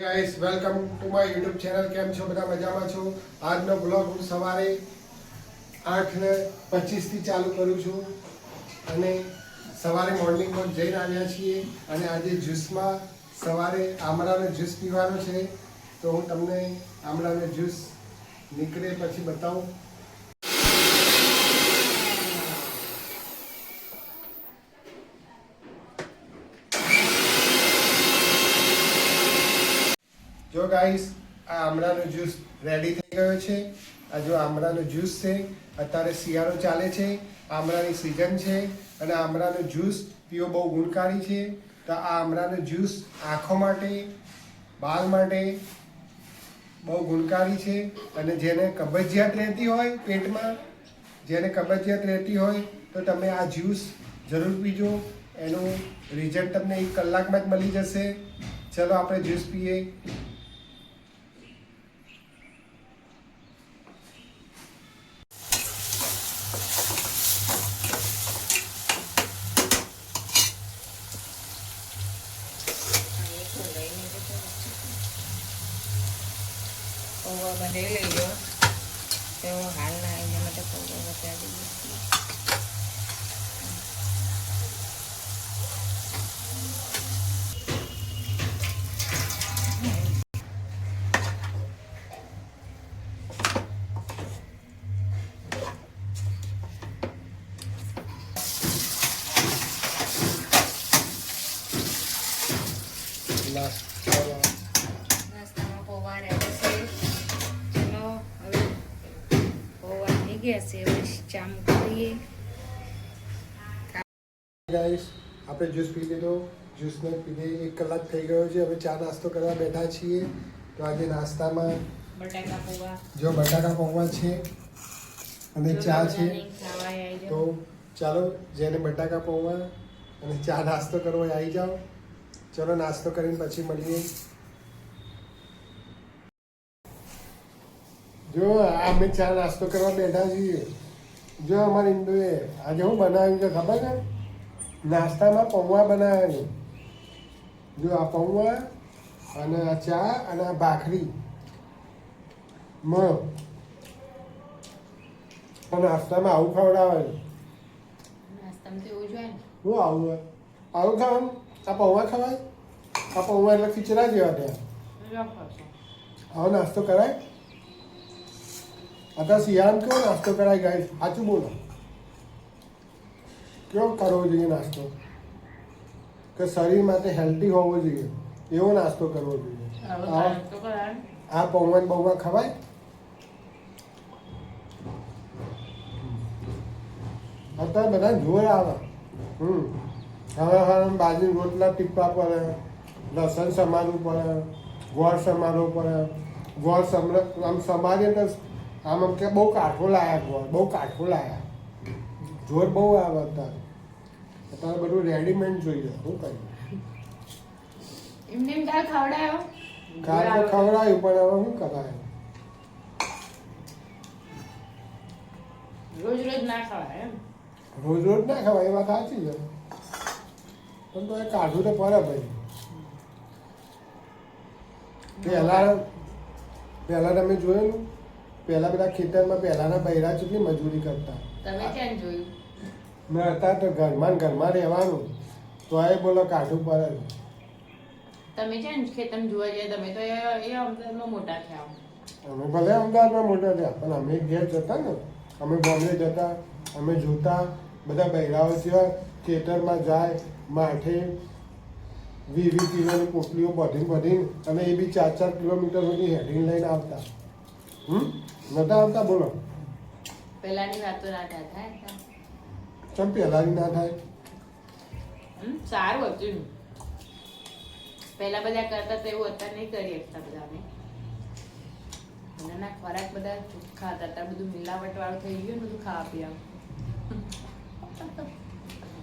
Guys welcome to my YouTube channel કેમ છો? બધા મજામાં છો? આજનો બ્લોગ હું સવારે આઠ ને પચીસથી ચાલુ કરું છું અને સવારે મોર્નિંગ વોક જઈને આવ્યા છીએ અને આજે જ્યુસમાં સવારે આમળાનો જ્યુસ પીવાનો છે. તો હું તમને આમળાનો જ્યુસ નીકળે પછી બતાવું. જો ગાઈસ આ આમળાનો જ્યુસ રેડી થઈ ગયો છે. આ જો આમળાનો જ્યુસ છે, અત્યારે શિયાળો ચાલે છે, આમળાની સિઝન છે, અને આમળાનો જ્યુસ પીવો બહુ ગુણકારી છે. તો આ આમળાનો જ્યુસ આંખો માટે, બાલ માટે બહુ ગુણકારી છે. અને જેને કબજિયાત રહેતી હોય પેટમાં, જેને કબજિયાત રહેતી હોય, તો તમે આ જ્યુસ જરૂર પીજો. એનું રિઝલ્ટ તમને એક કલાકમાં જ મળી જશે. ચલો આપણે જ્યુસ પીએ. પૌવા બનાવી લઈ લો તો હાલના એના માટે પૌવા થઈ ગયા છે હવે ચા મૂકી ગાઈસ આપણે જ્યુસ પી લીધો. જ્યુસને પીધે એક કલાક થઈ ગયો છે. હવે ચા નાસ્તો કરવા બેઠા છીએ. તો આજે નાસ્તામાં બટાકા પૌવા. જો બટાકા પૌવા છે અને ચા છે તો ચાલો જેને બટાકા પૌવા અને ચા નાસ્તો કરવો આવી જાઓ. ચલો નાસ્તો કરીને પછી મળીએ. જો અમે ચા નાસ્તો કરવા બેઠા છીએ. જો અમારી ઇન્દુએ આજે હું બનાવ્યું છે ખબર છે? નાસ્તામાં પૌવા બનાવ્યા જો આ પૌવા અને આ ચા અને આ ભાખરી. મ. નાસ્તામાં આવું ખવડાવે શું આવું આવું ખાવાનું? આ પૌવા ખવાય? આ પૌવા એટલે ખીચડા જેવા ત્યાં. આવો નાસ્તો કરાય. અત્યારે શિયાળામાં કેવો નાસ્તો કરાય ગાય સાચું બોલો કેવો કરવો જોઈએ નાસ્તો કે શરીર માટે હેલ્ધી હોવો જોઈએ એવો નાસ્તો કરવો જોઈએ આ નાસ્તો કરાય આ પૌવા ને બૌવા ખવાય અત્યારે બધા જોર આવે હમ હવે હવે બાજુ રોટલા ટીપવા પડે લસણ સમારવું પડે ગોળ સમારવો પડે ગોળ સમર આમ સમારીએ તો આમ આમ કે બહુ કાઠો લાયા ગોળ બહુ કાઠો લાયા. જોર બહુ આવે અત્યારે. અત્યારે બધું રેડીમેડ જોઈએ શું કરીએ? એમને એમ ખવડાયો. કાલ તો ખવડાયું પણ હવે શું કરાય રોજ રોજ ના ખવાય એમ. રોજ રોજ ના ખવાય એ વાત સાચી છે. પણ તો એ કાઢવું તો પડે ભાઈ. પહેલા પહેલા તમે જોયેલું? પહેલા બધા ખેતરમાં પહેલાના બૈરા કેટલી મજૂરી કરતા. તમે ક્યાં જોયું? મેં અત્યારે તો ઘરમાં ને ઘરમાં રહેવાનું. તો એ બોલો કાઢવું પડે તમે ક્યાં ખેતર જોવા જાય તમે તો એ અમદાવાદમાં મોટા થયા. અમે ભલે અમદાવાદમાં મોટા થયા પણ અમે ઘેર જતા ને. અમે બોમ્બે જતા અમે જોતા. બધા બૈરાઓ સિવાય ખેતરમાં જાય માઠે વીસ વીસ કિલોની પોટલીઓ બધીને બધીને અને એ બી ચાર ચાર કિલોમીટર સુધી હેડિંગ લઈને આવતા. હમ? નતા આવતા? બોલો. પહેલાની વાતો ના થાય ચમ પહેલાની ના થાય? હમ, સારું હતું પહેલા બધા કરતા તો એવું અત્યારે નહીં કરી શકતા બધા અમે. પહેલાના ખોરાક બધા ચોખ્ખા હતા અત્યારે બધું મિલાવટ વાળું થઈ ગયું ને બધું ખાવા પીવા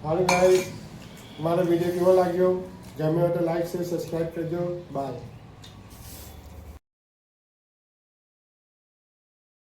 હાલો ગાઈસ મારો વીડિયો કેવો લાગ્યો? ગમ્યો તો લાઈક શેર સબસ્ક્રાઇબ કરજો. બાય